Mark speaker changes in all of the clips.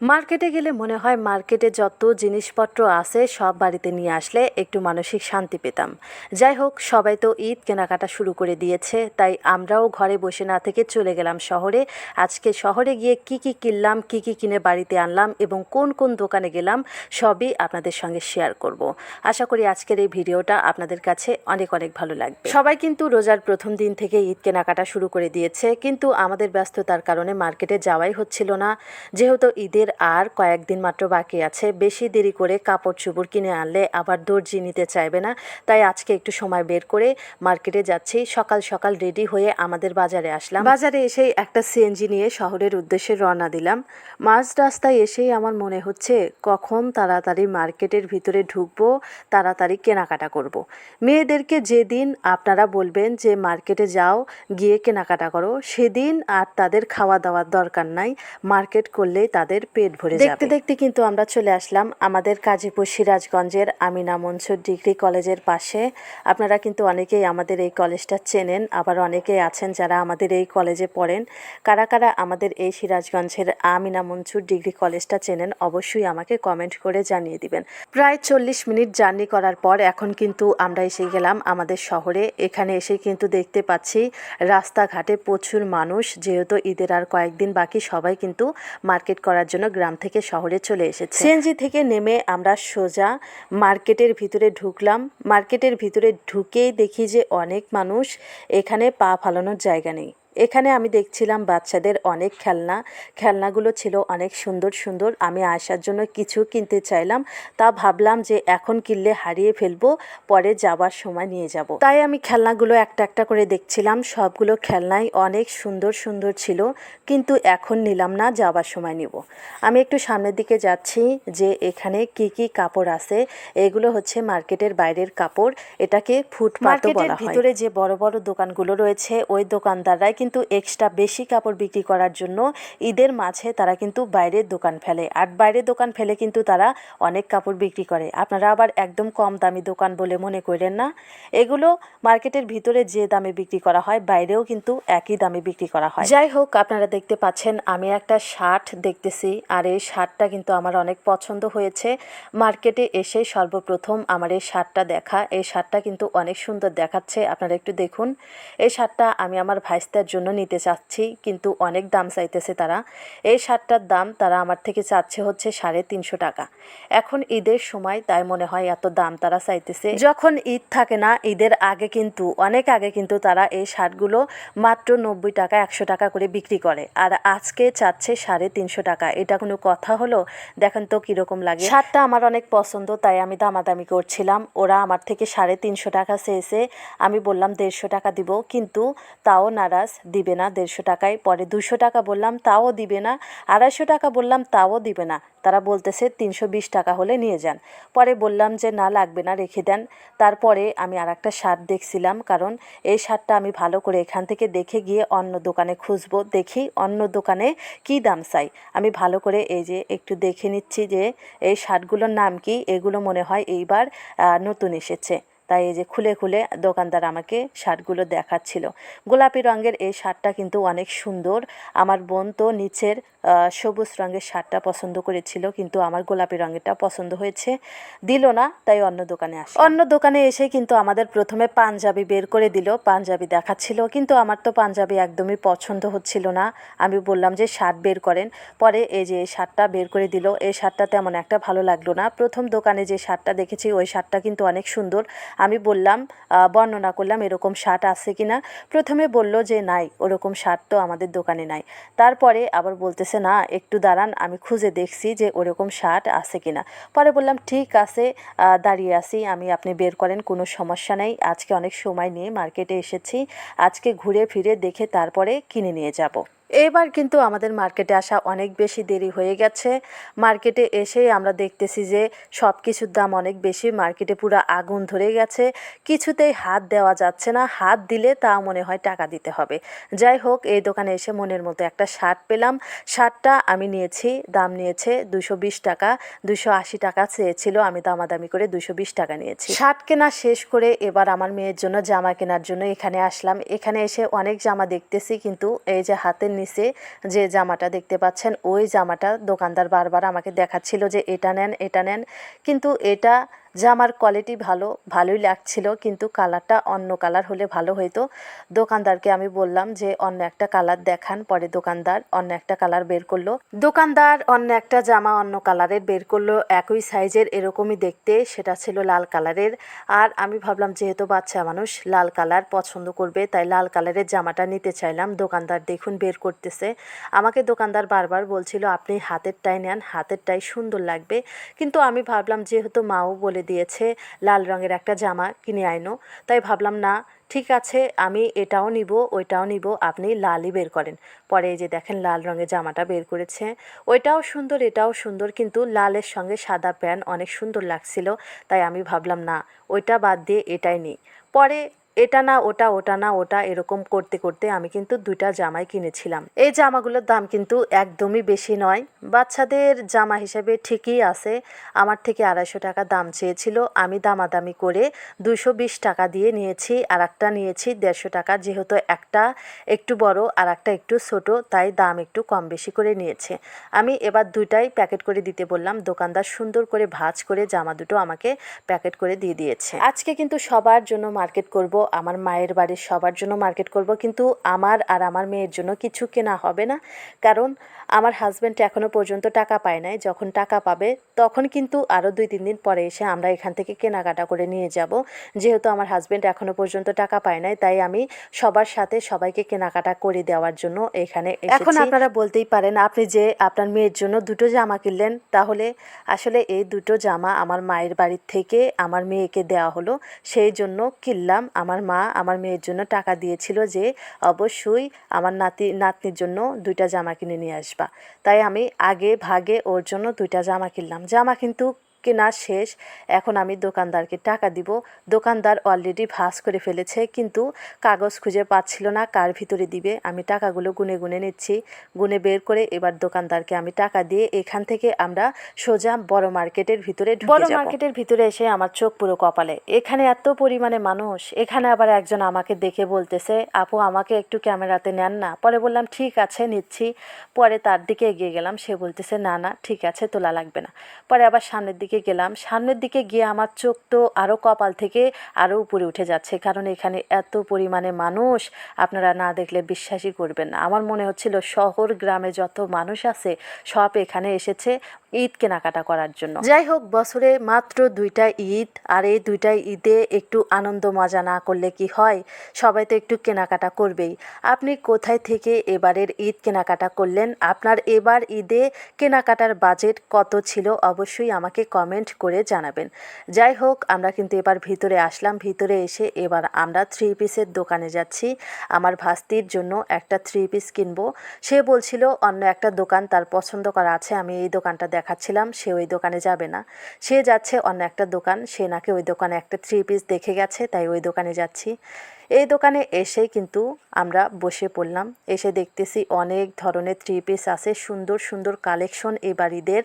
Speaker 1: মার্কেটে গেলে মনে হয় মার্কেটে যত জিনিসপত্র আছে, সব বাড়িতে নিয়ে আসলে একটু মানসিক শান্তি পেতাম। যাই হোক, সবাই তো ঈদ কেনাকাটা শুরু করে দিয়েছে, তাই আমরাও ঘরে বসে না থেকে চলে গেলাম শহরে। আজকে শহরে গিয়ে কি কি কিনলাম, কি কি কিনে বাড়িতে আনলাম এবং কোন কোন দোকানে গেলাম, সবই আপনাদের সঙ্গে শেয়ার করব। আশা করি আজকের এই ভিডিওটা আপনাদের কাছে অনেক অনেক ভালো লাগবে। সবাই কিন্তু রোজার প্রথম দিন থেকে ঈদ কেনাকাটা শুরু করে দিয়েছে, কিন্তু আমাদের ব্যস্ততার কারণে মার্কেটে যাওয়াই হচ্ছিল না। যেহেতু ঈদের আর কয়েকদিন মাত্র বাকি আছে। বেশি দেরি করে কাপড় চোপড় কিনে আনলে আবার দর্জি নিতে চাইবে না। তাই আজকে একটু সময় বের করে মার্কেটে যাচ্ছি। সকাল সকাল রেডি হয়ে আমাদের বাজারে আসলাম। বাজারে এসেই একটা সিএনজি নিয়ে শহরের উদ্দেশ্যে রওনা দিলাম। মাঝ রাস্তায় এসেই আমার মনে হচ্ছে, কখন তাড়াতাড়ি মার্কেটের ভিতরে ঢুকবো, তাড়াতাড়ি কেনাকাটা করব। মেয়েদেরকে যেদিন আপনারা বলবেন যে মার্কেটে যাও, গিয়ে কেনাকাটা করো, সেদিন আর তাদের খাওয়া দাওয়ার দরকার নাই। মার্কেট করলেই তাদের পেট ভরে যাবে। দেখতে দেখতে কিন্তু আমরা চলে আসলাম আমাদের কাজীপুর সিরাজগঞ্জের আমিনা মনসুর ডিগ্রি কলেজের পাশে। আপনারা কিন্তু অনেকেই আমাদের এই কলেজটা চেনেন আবার অনেকেই আছেন যারা আমাদের এই কলেজে পড়েন। কারা কারা আমাদের এই সিরাজগঞ্জের আমিনা মনসুর ডিগ্রি কলেজটা চেনেন অবশ্যই আমাকে কমেন্ট করে জানিয়ে দিবেন। প্রায় চল্লিশ মিনিট জার্নি করার পর এখন কিন্তু আমরা এসে গেলাম আমাদের শহরে। এখানে এসে কিন্তু দেখতে পাচ্ছি রাস্তাঘাটে প্রচুর মানুষ যেহেতু ঈদের আর কয়েকদিন বাকি সবাই কিন্তু মার্কেট করার জন্য গ্রাম থেকে শহরে চলে এসেছে। সিএনজি থেকে নেমে আমরা সোজা মার্কেটের ভিতরে ঢুকলাম। মার্কেটের ভিতরে ঢুকেই দেখি যে অনেক মানুষ এখানে পা ফালানোর জায়গা নেই। এখানে আমি দেখছিলাম বাচ্চাদের অনেক খেলনা। খেলনাগুলো ছিল অনেক সুন্দর সুন্দর। আমি আসার জন্য কিছু কিনতে চাইলাম। তা ভাবলাম যে এখন কিনলে হারিয়ে ফেলব পরে যাবার সময় নিয়ে যাব। তাই আমি খেলনাগুলো একটা একটা করে দেখছিলাম। সবগুলো খেলনাই অনেক সুন্দর সুন্দর ছিল। কিন্তু এখন নিলাম না যাবার সময় নিব। আমি একটু সামনের দিকে যাচ্ছি যে এখানে কি কি কাপড় আছে। এগুলো হচ্ছে মার্কেটের বাইরের কাপড়। এটাকে ফুটপাত বলা হয়। ভিতরে যে বড় বড় দোকানগুলো রয়েছে ওই দোকানদাররাই কিন্তু এক্সট্রা বেশি কাপড় বিক্রি করার জন্য ঈদের মাঝে তারা কিন্তু বাইরের দোকান ফেলে। আর বাইরের দোকান ফেলে কিন্তু তারা অনেক কাপড় বিক্রি করে। আপনারা আবার একদম কম দামি দোকান বলে মনে করেন না? এগুলো মার্কেটের ভিতরে যে দামে বিক্রি করা হয়, বাইরেও কিন্তু একই দামে বিক্রি করা হয়। যাই হোক, আপনারা দেখতে পাচ্ছেন আমি একটা শার্ট দেখতেছি। আর এই শার্টটা কিন্তু আমার অনেক পছন্দ হয়েছে। মার্কেটে এসে সর্বপ্রথম আমার এই শার্টটা দেখা। এই শার্টটা কিন্তু অনেক সুন্দর দেখাচ্ছে। আপনারা একটু দেখুন। এই শার্টটা আমি আমার ভাইস্তার জন্য নিতে চাচ্ছি, কিন্তু অনেক দাম চাইতেছে তারা। এই শার্টটার দাম তারা আমার থেকে চাচ্ছে হচ্ছে সাড়ে তিনশো টাকা। এখন ঈদের সময় তাই মনে হয় এত দাম তারা চাইতেছে। যখন ঈদ থাকে না, ঈদের আগে কিন্তু, অনেক আগে কিন্তু তারা এই শার্টগুলো মাত্র নব্বই টাকা, একশো টাকা করে বিক্রি করে। আর আজকে চাচ্ছে সাড়ে তিনশো টাকা। এটা কোনো কথা হলো? দেখেন তো কীরকম লাগে। শার্টটা আমার অনেক পছন্দ, তাই আমি দামাদামি করছিলাম। ওরা আমার থেকে সাড়ে তিনশো টাকা চেয়েছে। আমি বললাম দেড়শো টাকা দিব, কিন্তু তাও নারাজ। দিবে না, দেড়শো টাকায়। পরে দুশো টাকা বললাম, তাও দিবে না। আড়াইশো টাকা বললাম, তাও দিবে না। তারা বলতেছে, তিনশো বিশ টাকা হলে নিয়ে যান। পরে বললাম যে, না, লাগবে না, রেখে দেন। তারপরে আমি আর একটা শার্ট দেখছিলাম, কারণ এই শার্টটা আমি ভালো করে এখান থেকে দেখে গিয়ে অন্য দোকানে খুঁজবো, দেখি অন্য দোকানে কি দাম চাই। আমি ভালো করে এই যে একটু দেখে নিচ্ছি যে, এই শার্টগুলোর নাম কি? এগুলো মনে হয় এইবার নতুন এসেছে। তাই এই যে খুলে খুলে দোকানদার আমাকে শার্টগুলো দেখাচ্ছিল। গোলাপি রঙের এই শার্টটা কিন্তু অনেক সুন্দর। আমার বোন তো নিচের সবুজ রঙের শার্টটা পছন্দ করেছিল, কিন্তু আমার গোলাপি রঙেরটা পছন্দ হয়েছে। দিল না, তাই অন্য দোকানে আসে অন্য দোকানে এসে কিন্তু আমাদের প্রথমে পাঞ্জাবি বের করে দিল, পাঞ্জাবি দেখাচ্ছিল, কিন্তু আমার তো পাঞ্জাবি একদমই পছন্দ হচ্ছিল না। আমি বললাম যে, শার্ট বের করেন। পরে এই যে এই শার্টটা বের করে দিল, এই শার্টটা তেমন একটা ভালো লাগল না। প্রথম দোকানে যে শার্টটা দেখেছি, ওই শার্টটা কিন্তু অনেক সুন্দর। আমি বললাম বর্ণনা করলাম, এরকম শার্ট আছে কিনা? প্রথমে বলল যে, নাই, ওরকম শার্ট তো আমাদের দোকানে নাই। তারপরে আবার বলতেছে না, একটু দাঁড়ান, আমি খুঁজে দেখছি যে ওরকম শার্ট আছে কিনা। পরে বললাম, ঠিক আছে দাঁড়িয়ে আছি, আমি, আপনি বের করেন, কোনো সমস্যা নেই। আজকে অনেক সময় নিয়ে মার্কেটে এসেছি, আজকে ঘুরে ফিরে দেখে তারপরে কিনে নিয়ে যাব। এবার কিন্তু আমাদের মার্কেটে আসা অনেক বেশি দেরি হয়ে গেছে। মার্কেটে এসে আমরা দেখতেছি যে সব কিছুর দাম অনেক বেশি, মার্কেটে পুরো আগুন ধরে গেছে। কিছুতেই হাত দেওয়া যাচ্ছে না, হাত দিলে তা মনে হয় টাকা দিতে হবে। যাই হোক, এই দোকানে এসে মনের মতো একটা শার্ট পেলাম। শার্টটা আমি নিয়েছি, দাম নিয়েছে দুশো টাকা দুশো টাকা চেয়েছিল, আমি দামাদামি করে দুশো টাকা নিয়েছি। শার্ট কেনা শেষ করে এবার আমার মেয়ের জন্য জামা কেনার জন্য এখানে আসলাম। এখানে এসে অনেক জামা দেখতেছি, কিন্তু এই যে হাতের নিচে যে জামাটা দেখতে পাচ্ছেন, ওই জামাটা দোকানদার বারবার আমাকে দেখাচ্ছিল যে এটা নেন এটা নেন। কিন্তু এটা জামার কোয়ালিটি ভালো, ভালোই লাগছিল, কিন্তু কালারটা অন্য কালার হলে ভালো হতো দোকানদারকে আমি বললাম যে, অন্য একটা কালার দেখান, পরে দোকানদার অন্য একটা কালার বের করল। দোকানদার অন্য একটা জামা অন্য কালারের বের করল, একই সাইজের এরকমই দেখতে, সেটা ছিল লাল কালারের আর আমি ভাবলাম, যেহেতু বাচ্চা মানুষ, লাল কালার পছন্দ করবে, তাই লাল কালারের জামাটা নিতে চাইলাম। দোকানদার দেখুন বের করতেছে। আমাকে দোকানদার বারবার বলছিল, আপনি হাতেরটাই নেন, হাতেরটাই সুন্দর লাগবে। কিন্তু আমি ভাবলাম, যেহেতু মাও বলে দিয়েছে, লাল রঙের একটা জামা কিনে আইনো। তাই ভাবলাম, না, ঠিক আছে, আমি এটাও নিব, ওইটাও নিব, আপনি লালই বের করেন। পরে এই যে দেখেন, লাল রঙের জামাটা বের করেছে। ওইটাও সুন্দর, এটাও সুন্দর, কিন্তু লালের সঙ্গে সাদা প্যান্ট অনেক সুন্দর লাগছিল। তাই আমি ভাবলাম, না, ওইটা বাদ দিয়ে এটাই নিই। পরে এটা না, ওটা ওটা না, ওটা এরকম করতে করতে আমি কিন্তু দুইটা জামাই কিনেছিলাম। এই জামাগুলোর দাম কিন্তু একদমই বেশি নয়। বাচ্চাদের জামা হিসেবে ঠিকই আছে। আমার থেকে আড়াইশো টাকা দাম চেয়েছিল। আমি দামাদামি করে দুশো বিশ টাকা দিয়ে নিয়েছি আর একটা নিয়েছি দেড়শো টাকা। যেহেতু একটা একটু বড় আর একটা একটু ছোট, তাই দাম একটু কম বেশি করে নিয়েছে। আমি এবার দুইটাই প্যাকেট করে দিতে বললাম। দোকানদার সুন্দর করে ভাঁজ করে জামা দুটো আমাকে প্যাকেট করে দিয়ে দিয়েছে। আজকে কিন্তু সবার জন্য মার্কেট করব আমার মায়ের বাড়ির সবার জন্য মার্কেট করব। কিন্তু আমার আর আমার মেয়ের জন্য কিছু কেনা হবে না। কারণ আমার হাজব্যান্ড এখনও পর্যন্ত টাকা পায় নাই। যখন টাকা পাবে তখন কিন্তু আরও দুই তিন দিন পরে এসে আমরা এখান থেকে কেনাকাটা করে নিয়ে যাব। যেহেতু আমার হাজব্যান্ড এখনও পর্যন্ত টাকা পায় নাই তাই আমি সবার সাথে সবাইকে কেনাকাটা করে দেওয়ার জন্য এখানে এখন আপনারা বলতেই পারেন আপনি যে আপনার মেয়ের জন্য দুটো জামা কিনলেন তাহলে আসলে এই দুটো জামা আমার মায়ের বাড়ির থেকে আমার মেয়েকে দেওয়া হলো। সেই জন্য কিনলাম। আমার মা আমার মেয়ের জন্য টাকা দিয়েছিল যে অবশ্যই আমার নাতি নাতনির জন্য দুইটা জামা কিনে নিয়ে আসবা। তাই আমি আগে ভাগে ওর জন্য দুইটা জামা কিনলাম। জামা কিন্তু কেনা শেষ এখন আমি দোকানদারকে টাকা দিব। দোকানদার অলরেডি ভাঁজ করে ফেলেছে কিন্তু কাগজ খুঁজে পাচ্ছিল না কার ভিতরে দিবে। আমি টাকাগুলো গুনে গুনে নিচ্ছি গুনে বের করে এবার দোকানদারকে আমি টাকা দিয়ে এখান থেকে আমরা সোজা বড় মার্কেটের ভিতরে বড় মার্কেটের ভিতরে এসে আমার চোখ পুরো কপালে। এখানে এত পরিমাণে মানুষ এখানে আবার একজন আমাকে দেখে বলতেছে আপু আমাকে একটু ক্যামেরাতে নেন না। পরে বললাম ঠিক আছে নিচ্ছি। পরে তার দিকে এগিয়ে গেলাম সে বলতেছে না না ঠিক আছে তোলা লাগবে না। পরে আবার সামনের দিকে গেলাম, সামনের দিকে গিয়ে আমার চোখ তো আরও কপাল থেকে আরও উপরে উঠে যাচ্ছে, কারণ এখানে এত পরিমাণে মানুষ, আপনারা না দেখলে বিশ্বাসই করবেন না। আমার মনে হচ্ছিল শহর, গ্রামে যত মানুষ আছে, সব এখানে এসেছে ঈদ কেনাকাটা করার জন্য। যাই হোক, বছরে মাত্র দুইটা ঈদ, আর এই দুইটা ঈদে একটু আনন্দ মজা না করলে কি হয়? সবাই তো একটু কেনাকাটা করবেই। আপনি কোথায় থেকে এবারের ঈদ কেনাকাটা করলেন? আপনার এবার ঈদে কেনাকাটার বাজেট কত ছিল? অবশ্যই আমাকে কমেন্ট করে জানাবেন। যাই হোক, আমরা কিন্তু এবার ভিতরে আসলাম। ভিতরে এসে এবার আমরা থ্রি পিসের দোকানে যাচ্ছি। আমার ভাস্তির জন্য একটা থ্রি পিস কিনবো। সে বলছিল, অন্য একটা দোকান তার পছন্দ করা আছে, আমি এই দোকানটা দেখাচ্ছিলাম, সে ওই দোকানে যাবে না। সে যাচ্ছে অন্য একটা দোকান, সে নাকি ওই দোকানে একটা থ্রি পিস দেখে গেছে, তাই ওই দোকানে যাচ্ছি। এই দোকানে এসে কিন্তু আমরা বসে পড়লাম। এসে দেখতেছি অনেক ধরনের থ্রি পিস আছে। সুন্দর সুন্দর কালেকশন এই বাড়িদের।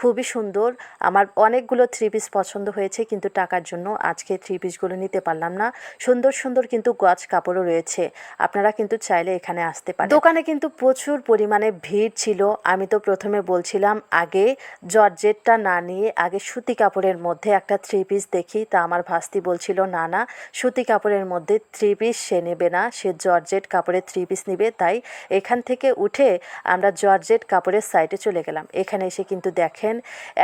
Speaker 1: খুবই সুন্দর। আমার অনেকগুলো থ্রি পিস পছন্দ হয়েছে, কিন্তু টাকার জন্য আজকে থ্রি পিসগুলো নিতে পারলাম না। সুন্দর সুন্দর কিন্তু গজ কাপড়ও রয়েছে। আপনারা কিন্তু চাইলে এখানে আসতে পারেন। দোকানে কিন্তু প্রচুর পরিমাণে ভিড় ছিল। আমি তো প্রথমে বলছিলাম, আগে জর্জেটটা না নিয়ে আগে সুতি কাপড়ের মধ্যে একটা থ্রি পিস দেখি। তা আমার ভাস্তি বলছিল, না না, সুতি কাপড়ের মধ্যে থ্রি পিস সে নেবে না। সে জর্জেট কাপড়ের থ্রি পিস নিবে, তাই এখান থেকে উঠে আমরা জর্জেট কাপড়ের সাইডে চলে গেলাম। এখানে এসে কিন্তু দেখেন,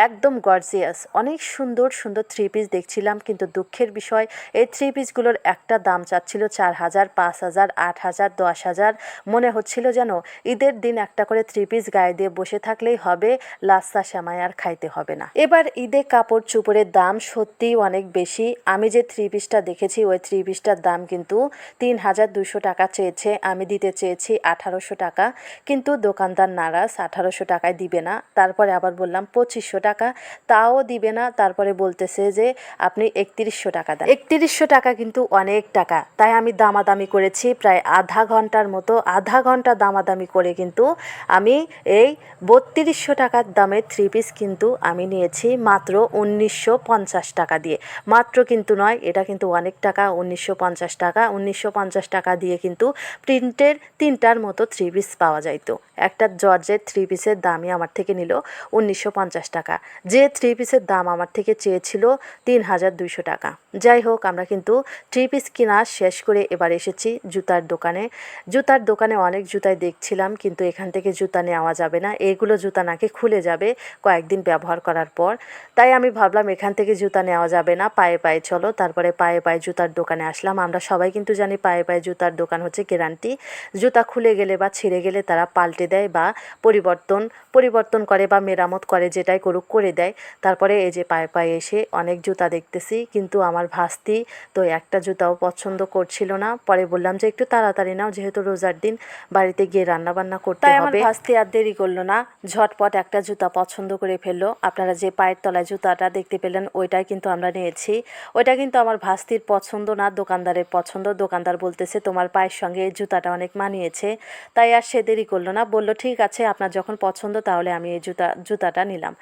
Speaker 1: একদম গর্জিয়াস, অনেক সুন্দর সুন্দর থ্রি পিস দেখছিলাম, কিন্তু দুঃখের বিষয়, এই থ্রি পিসগুলোর একটা দাম চাচ্ছিল চার হাজার, পাঁচ হাজার, আট হাজার, দশ হাজার। মনে হচ্ছিল যেন ঈদের দিন একটা করে থ্রি পিস গায়ে দিয়ে বসে থাকলেই হবে লাস্তা শ্যামাই আর খাইতে হবে না। এবার ঈদে কাপড় চুপড়ের দাম সত্যিই অনেক বেশি। আমি যে থ্রি পিসটা দেখেছি, ওই থ্রি পিসটার দাম কিন্তু তিন হাজার দুশো টাকা চেয়েছে, আমি দিতে চেয়েছি আঠারোশো টাকা। কিন্তু দোকানদার নারাজ, আঠারোশো টাকায় দিবে না। তারপরে আবার বললাম, পঁচিশশো টাকা। তাও দিবে না। তারপরে বলতেছে যে, আপনি একত্রিশশো টাকা দেন। একত্রিশশো টাকা কিন্তু অনেক টাকা। তাই আমি দামাদামি করেছি প্রায় আধা ঘণ্টার মতো। আধা ঘণ্টা দামাদামি করে কিন্তু আমি এই বত্রিশশো টাকার দামের থ্রি পিস কিন্তু আমি নিয়েছি মাত্র উনিশশো পঞ্চাশ টাকা দিয়ে। মাত্র কিন্তু নয়, এটা কিন্তু অনেক টাকা, উনিশশো পঞ্চাশ টাকা। উনিশশো পঞ্চাশ টাকা দিয়ে কিন্তু প্রিন্টের তিনটার মতো থ্রি পিস পাওয়া যাইতো। একটা জর্জের থ্রি পিসের দামই আমার থেকে নিল উনিশশো পঞ্চাশ টাকা। যে থ্রি পিসের দাম আমার থেকে চেয়েছিল তিন হাজার দুইশো টাকা। যাই হোক, আমরা কিন্তু থ্রি পিস কেনা শেষ করে এবার এসেছি জুতার দোকানে। জুতার দোকানে অনেক জুতাই দেখছিলাম, কিন্তু এখান থেকে জুতা নেওয়া যাবে না। এগুলো জুতা নাকি খুলে যাবে কয়েকদিন ব্যবহার করার পর। তাই আমি ভাবলাম এখান থেকে জুতা নেওয়া যাবে না, পায়ে পায়ে চলো। তারপরে পায়ে পায়ে জুতার দোকানে আসলাম। আমরা সবাই কিন্তু জানি পায়ে পায়ে জুতার দোকান হচ্ছে গ্যারান্টি। জুতা খুলে গেলে বা ছিঁড়ে গেলে তারা পাল্টে দেয় বা পরিবর্তন পরিবর্তন করে বা মেরামত করে যেটাই করুক করে দেয়। তারপরে এই যে পায়ে পায়ে এসে অনেক জুতা দেখতেছি কিন্তু আমার ভাস্তি তো একটা জুতাও পছন্দ করছিল না। পরে বললাম যে একটু তাড়াতাড়ি নাও যেহেতু রোজার দিন বাড়িতে গিয়ে রান্না বান্না করতে হবে। ভাস্তি আর দেরি করল না। ঝটপট একটা জুতা পছন্দ করে ফেলল। আপনারা যে পায়ের তলায় জুতাটা দেখতে পেলেন ওইটাই কিন্তু আমরা নিয়েছি। ওইটা কিন্তু আমার ভাস্তির পছন্দ না দোকানদারের পছন্দ। দোকানদার বলতেছে তোমার পায়ের সঙ্গে এই জুতাটা অনেক মানিয়েছে। তাই আর সে দেরি করল না বলল ঠিক আছে আপনার যখন পছন্দ তাহলে আমি এই জুতা জুতাটা নিলাম।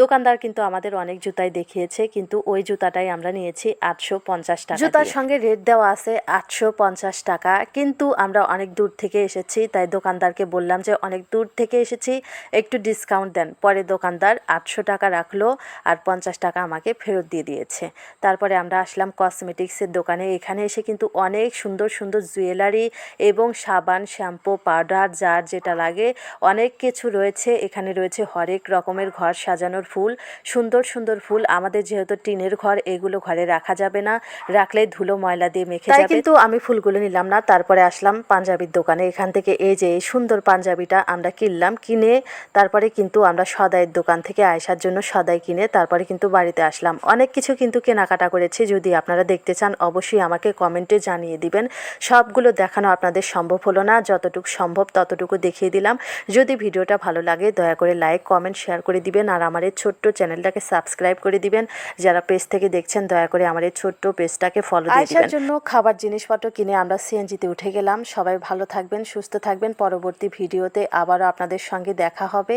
Speaker 1: দোকানদার কিন্তু আমাদের অনেক জুতাই দেখিয়েছে কিন্তু ওই জুতাটাই আমরা নিয়েছি আটশো পঞ্চাশ টাকা জুতার সঙ্গে রেট দেওয়া আছে আটশো পঞ্চাশ টাকা কিন্তু আমরা অনেক দূর থেকে এসেছি তাই দোকানদারকে বললাম যে অনেক দূর থেকে এসেছি একটু ডিসকাউন্ট দেন। পরে দোকানদার আটশো টাকা রাখল আর পঞ্চাশ টাকা আমাকে ফেরত দিয়ে দিয়েছে। তারপরে আমরা আসলাম কসমেটিক্সের দোকানে এখানে এসে কিন্তু অনেক সুন্দর সুন্দর জুয়েলারি এবং সাবান শ্যাম্পু পাউডার যার যেটা লাগে অনেক কিছু রয়েছে। এখানে রয়েছে হরেক রকমের ঘর সাজানোর ফুল। সুন্দর সুন্দর ফুল। আমাদের যেহেতু টিনের ঘর এগুলো ঘরে রাখা যাবে না। রাখলে ধুলো ময়লা দিয়ে মেখে যাবে। কিন্তু আমি ফুলগুলো নিলাম না। তারপরে আসলাম পাঞ্জাবির দোকানে। এখান থেকে এই যে সুন্দর পাঞ্জাবিটা আমরা কিনলাম কিনে তারপরে কিন্তু আমরা সদাইয়ের দোকান থেকে আয়সার জন্য সদাই কিনে তারপরে কিন্তু বাড়িতে আসলাম। অনেক কিছু কিন্তু কেনাকাটা করেছি। যদি আপনারা দেখতে চান অবশ্যই আমাকে কমেন্টে জানিয়ে দিবেন। সবগুলো দেখানো আপনাদের সম্ভব হলো না। যতটুকু সম্ভব ততটুকু দেখিয়ে দিলাম। যদি ভিডিওটা ভালো লাগে দয়া করে লাইক কমেন্ট শেয়ার করে দিবেন। আর আমার এই ছোট্ট চ্যানেলটাকে সাবস্ক্রাইব করে দিবেন। যারা পেজ থেকে দেখছেন দয়া করে আমার এই ছোট্ট পেজটাকে ফলো দিয়ে দিবেন। জন্য খাবার জিনিসপত্র কিনে আমরা সিএনজিতে উঠে গেলাম। সবাই ভালো থাকবেন সুস্থ থাকবেন। পরবর্তী ভিডিওতে আবারও আপনাদের সঙ্গে দেখা হবে।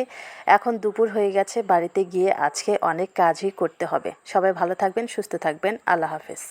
Speaker 1: এখন দুপুর হয়ে গেছে বাড়িতে গিয়ে আজকে অনেক কাজই করতে হবে। সবাই ভালো থাকবেন সুস্থ থাকবেন। আল্লাহ হাফেজ।